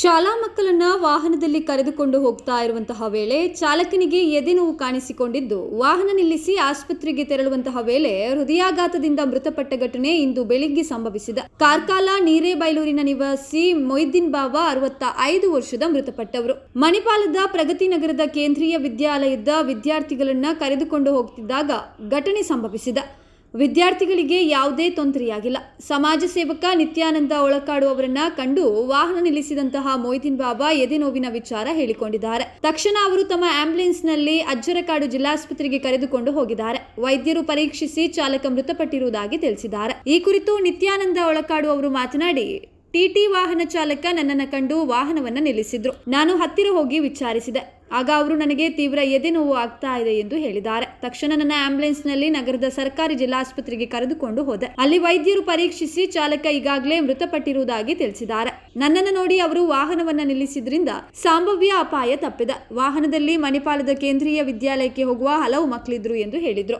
ಶಾಲಾ ಮಕ್ಕಳನ್ನ ವಾಹನದಲ್ಲಿ ಕರೆದುಕೊಂಡು ಹೋಗ್ತಾ ಇರುವಂತಹ ವೇಳೆ ಚಾಲಕನಿಗೆ ಎದೆ ನೋವು ಕಾಣಿಸಿಕೊಂಡಿದ್ದು, ವಾಹನ ನಿಲ್ಲಿಸಿ ಆಸ್ಪತ್ರೆಗೆ ತೆರಳುವಂತಹ ವೇಳೆ ಹೃದಯಾಘಾತದಿಂದ ಮೃತಪಟ್ಟ ಘಟನೆ ಇಂದು ಬೆಳಿಗ್ಗೆ ಸಂಭವಿಸಿದೆ. ಕಾರ್ಕಾಲ ನೀರೇಬೈಲೂರಿನ ನಿವಾಸಿ ಮೊಯ್ದಿನ್ ಬಾಬಾ ಅರವತ್ತ ಐದು ವರ್ಷದ ಮೃತಪಟ್ಟವರು. ಮಣಿಪಾಲದ ಪ್ರಗತಿ ನಗರದ ಕೇಂದ್ರೀಯ ವಿದ್ಯಾಲಯದ ವಿದ್ಯಾರ್ಥಿಗಳನ್ನ ಕರೆದುಕೊಂಡು ಹೋಗ್ತಿದ್ದಾಗ ಘಟನೆ ಸಂಭವಿಸಿದೆ. ವಿದ್ಯಾರ್ಥಿಗಳಿಗೆ ಯಾವುದೇ ತೊಂದರೆಯಾಗಿಲ್ಲ. ಸಮಾಜ ಸೇವಕ ನಿತ್ಯಾನಂದ ಒಳಕಾಡು ಅವರನ್ನ ಕಂಡು ವಾಹನ ನಿಲ್ಲಿಸಿದಂತಹ ಮೊಯ್ದಿನ್ ಬಾಬಾ ಎದೆನೋವಿನ ವಿಚಾರ ಹೇಳಿಕೊಂಡಿದ್ದಾರೆ. ತಕ್ಷಣ ಅವರು ತಮ್ಮ ಆಂಬ್ಯುಲೆನ್ಸ್ನಲ್ಲಿ ಅಜ್ಜರಕಾಡು ಜಿಲ್ಲಾಸ್ಪತ್ರೆಗೆ ಕರೆದುಕೊಂಡು ಹೋಗಿದ್ದಾರೆ. ವೈದ್ಯರು ಪರೀಕ್ಷಿಸಿ ಚಾಲಕ ಮೃತಪಟ್ಟಿರುವುದಾಗಿ ತಿಳಿಸಿದ್ದಾರೆ. ಈ ಕುರಿತು ನಿತ್ಯಾನಂದ ಒಳಕಾಡು ಅವರು ಮಾತನಾಡಿ ಟಿಟಿ ವಾಹನ ಚಾಲಕ ನನ್ನನ್ನು ಕಂಡು ವಾಹನವನ್ನ ನಿಲ್ಲಿಸಿದ್ರು. ನಾನು ಹತ್ತಿರ ಹೋಗಿ ವಿಚಾರಿಸಿದೆ. ಆಗ ಅವರು ನನಗೆ ತೀವ್ರ ಎದೆ ನೋವು ಆಗ್ತಾ ಇದೆ ಎಂದು ಹೇಳಿದ್ದಾರೆ. ತಕ್ಷಣ ನನ್ನ ಆಂಬ್ಯುಲೆನ್ಸ್ನಲ್ಲಿ ನಗರದ ಸರ್ಕಾರಿ ಜಿಲ್ಲಾಸ್ಪತ್ರೆಗೆ ಕರೆದುಕೊಂಡು ಹೋದೆ. ಅಲ್ಲಿ ವೈದ್ಯರು ಪರೀಕ್ಷಿಸಿ ಚಾಲಕ ಈಗಾಗಲೇ ಮೃತಪಟ್ಟಿರುವುದಾಗಿ ತಿಳಿಸಿದ್ದಾರೆ. ನನ್ನನ್ನು ನೋಡಿ ಅವರು ವಾಹನವನ್ನ ನಿಲ್ಲಿಸಿದ್ರಿಂದ ಸಂಭವ್ಯ ಅಪಾಯ ತಪ್ಪಿದೆ. ವಾಹನದಲ್ಲಿ ಮಣಿಪಾಲದ ಕೇಂದ್ರೀಯ ವಿದ್ಯಾಲಯಕ್ಕೆ ಹೋಗುವ ಹಲವು ಮಕ್ಕಳಿದ್ರು ಎಂದು ಹೇಳಿದ್ರು.